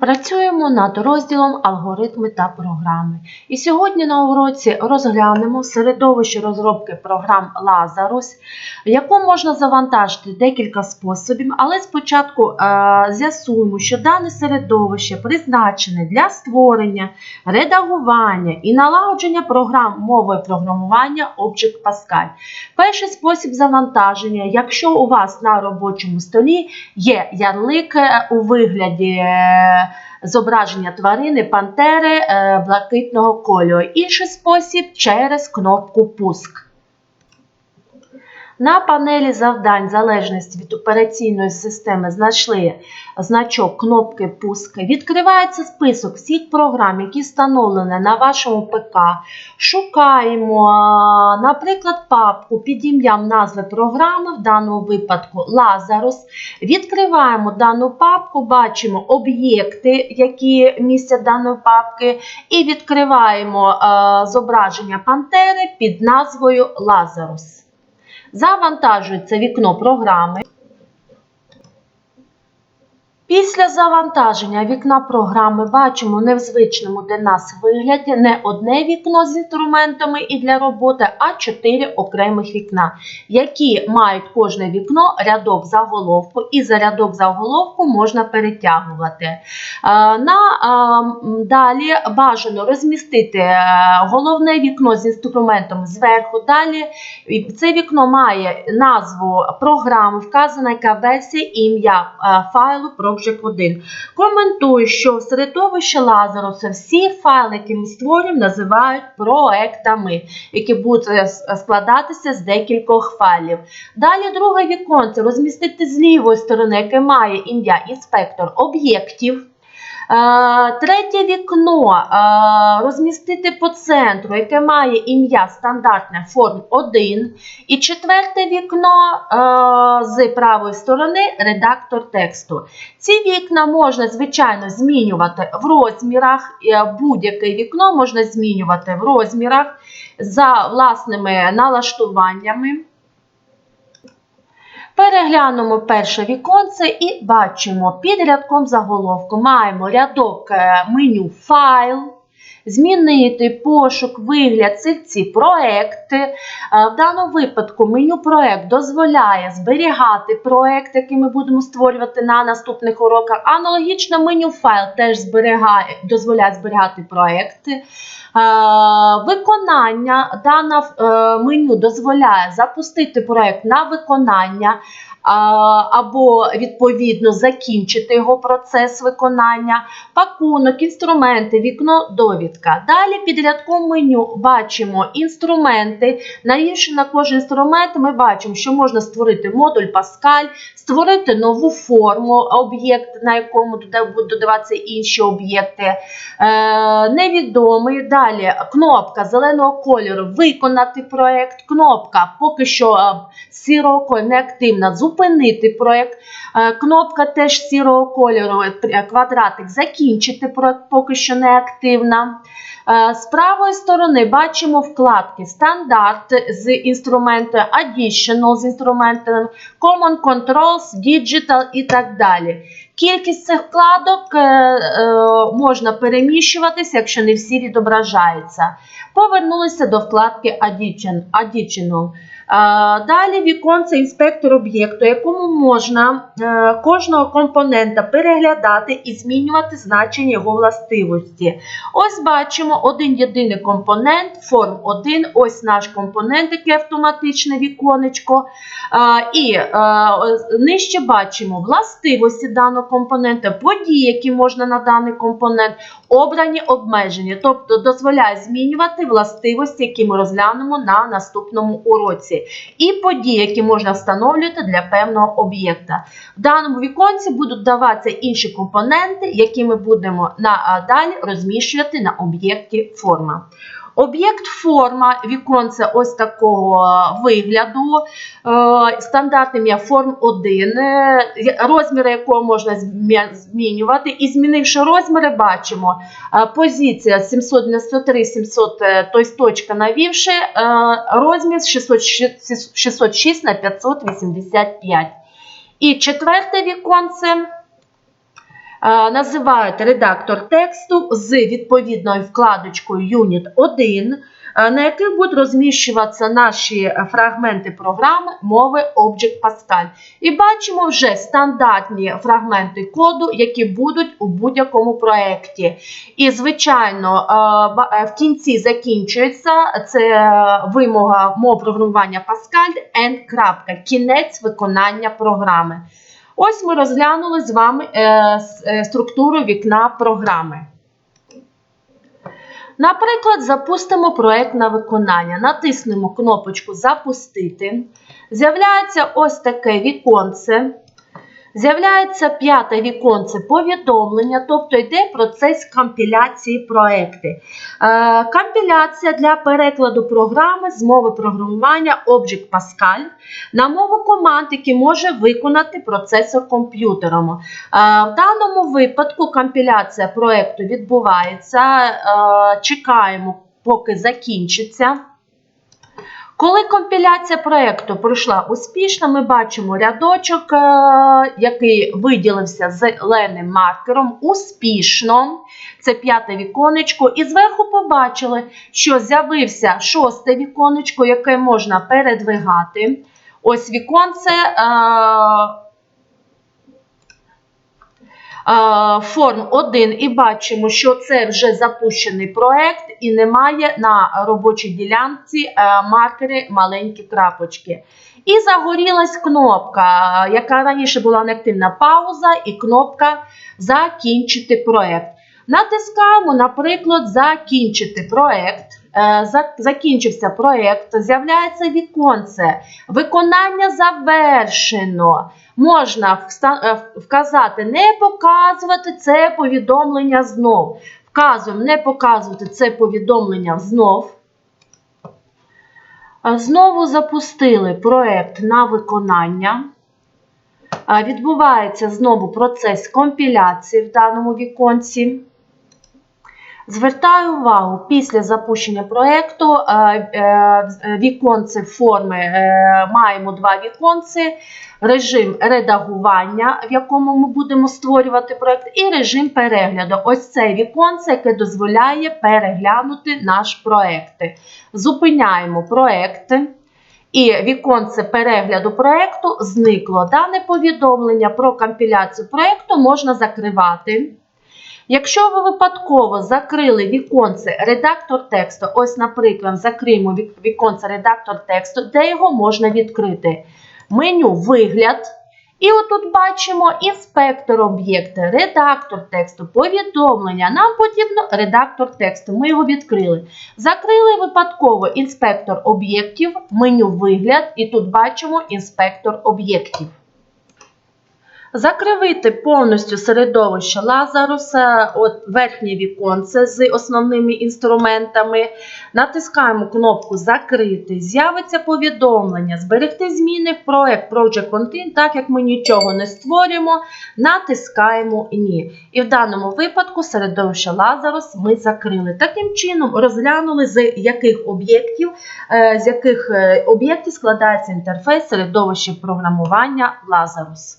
Працюємо над розділом алгоритми та програми. І сьогодні на уроці розглянемо середовище розробки програм Lazarus, яку можна завантажити декілька способів, але спочатку е, з'ясуємо, що дане середовище призначене для створення, редагування і налагодження програм мови програмування Object Pascal. Перший спосіб завантаження, якщо у вас на робочому столі є ярлик у вигляді е, зображення тварини пантери е, блакитного кольору. Інший спосіб через кнопку Пуск. На панелі завдань в залежності від операційної системи знайшли значок кнопки Пуск. Відкривається список всіх програм, які встановлені на вашому ПК. Шукаємо, наприклад, папку під ім'ям назви програми, в даному випадку Lazarus. Відкриваємо дану папку, бачимо об'єкти, які містять даної папки, і відкриваємо зображення пантери під назвою Lazarus. Завантажується вікно програми. Після завантаження вікна програми бачимо не в звичному для нас вигляді не одне вікно з інструментами і для роботи, а чотири окремих вікна, які мають кожне вікно рядок заголовку, і за рядок заголовку можна перетягувати. Е, На, е, Далі бажано розмістити е, головне вікно з інструментом зверху. Далі це вікно має назву програми, вказана яка версія і ім'я файлу Project 1. Коментую, що в середовищі Лазаруса всі файли, які ми створюємо, називають проектами, які будуть е, складатися з декількох файлів. Далі друге віконце розмістити з лівої сторони, яке має ім'я інспектор об'єктів. Е, Третє вікно е, розмістити по центру, яке має ім'я стандартне форм 1. І четверте вікно е, з правої сторони редактор тексту. Ці вікна можна, звичайно, змінювати в розмірах. Будь-яке вікно можна змінювати в розмірах за власними налаштуваннями. Переглянемо перше віконце і бачимо під рядком заголовку маємо рядок е, меню файл. Змінити пошук, вигляд, сильці, проекти. Е, В даному випадку меню проект дозволяє зберігати проект, який ми будемо створювати на наступних уроках. Аналогічно меню файл теж зберігає, дозволяє зберігати проекти. Е, Виконання дане меню дозволяє запустити проект на виконання або відповідно закінчити його процес виконання, пакунок, інструменти, вікно, довідка. Далі під рядком меню бачимо інструменти. Навівши на кожен інструмент, ми бачимо, що можна створити модуль Pascal, створити нову форму, об'єкт, на якому будуть додаватися інші об'єкти. Е, невідомий. Далі кнопка зеленого кольору виконати проект. Кнопка поки що е, сірого неактивна зупинити проект. Е, кнопка теж сірого кольору, е, квадратик закінчити проект поки що не активна. Е, З правої сторони бачимо вкладки стандарт з інструментом, additional з інструментом, Common Controls, Digital і так далі. Кількість цих вкладок е, е, можна переміщуватися, якщо не всі відображаються. Повернулися до вкладки Additional. Далі віконце інспектор об'єкту, якому можна е, кожного компонента переглядати і змінювати значення його властивості. Ось бачимо один єдиний компонент, форм 1, ось наш компонент, який автоматичне віконечко. І е, нижче бачимо властивості даного компонента, події, які можна на даний компонент, обрані обмеження, тобто дозволяє змінювати властивості, які ми розглянемо на наступному уроці, і події, які можна встановлювати для певного об'єкта. В даному віконці будуть даватися інші компоненти, які ми будемо надалі розміщувати на об'єкті форма. Об'єкт форма, віконце ось такого е, вигляду, е, стандартне ім'я форм 1, е, розміри якого можна змінювати. І змінивши розміри, бачимо позиція 793, 700, е, тобто точка навівши, розмір 606 606 на 585. І четверте віконце. Е, називають редактор тексту з відповідною вкладочкою Unit 1, е, на яких будуть розміщуватися наші фрагменти програми мови Object Pascal. І бачимо вже стандартні фрагменти коду, які будуть у будь-якому проєкті. І, звичайно, е, в кінці закінчується це вимога мов програмування Pascal, крапка, кінець виконання програми. Ось ми розглянули з вами е, е, структуру вікна програми. Наприклад, запустимо проєкт на виконання. Натиснемо кнопочку Запустити. З'являється ось таке віконце. З'являється п'яте віконце повідомлення, тобто йде процес компіляції проекти. Е, компіляція для перекладу програми з мови програмування Object Pascal на мову команд, які може виконати процесор комп'ютером. Е, в даному випадку компіляція проекту відбувається. Е, чекаємо, поки закінчиться. Коли компіляція проєкту пройшла успішно, ми бачимо рядочок, е, який виділився зеленим маркером успішно. Це п'яте віконечко. І зверху побачили, що з'явився шосте віконечко, яке можна передвигати. Ось віконце. Форм 1 і бачимо, що це вже запущений проект і немає на робочій ділянці е, маркери маленькі крапочки. І загорілась кнопка, яка раніше була неактивна пауза, і кнопка Закінчити проект. Натискаємо, наприклад, Закінчити проект. Е, за- Закінчився проект, з'являється віконце. Виконання завершено. Можна е, вказати не показувати це повідомлення знов. Вказуємо не показувати це повідомлення знов. Е, Знову запустили проект на виконання. Відбувається знову процес компіляції в даному віконці. Звертаю увагу, після запущення проєкту е, е, віконце форми е, маємо два віконці. Режим редагування, в якому ми будемо створювати проєкт, і режим перегляду. Ось це віконце, яке дозволяє переглянути наш проєкт. Зупиняємо проєкт. І віконце перегляду проєкту зникло. Дане повідомлення про компіляцію проєкту можна закривати. Якщо ви випадково закрили віконце редактор тексту, ось, наприклад, закриємо віконце редактор тексту, де його можна відкрити? Меню Вигляд. І отут бачимо інспектор об'єкти, редактор тексту, повідомлення. Нам потрібно редактор тексту. Ми його відкрили. Закрили випадково інспектор об'єктів, меню Вигляд, і тут бачимо інспектор об'єктів. Закривити повністю середовище Лазаруса, от верхнє віконце з основними інструментами. Натискаємо кнопку Закрити. З'явиться повідомлення, зберегти зміни в проект Project Content, так як ми нічого не створюємо, натискаємо Ні. І в даному випадку середовище Лазарус ми закрили. Таким чином розглянули, з яких об'єктів, е, з яких е, об'єктів складається інтерфейс середовища програмування Lazarus.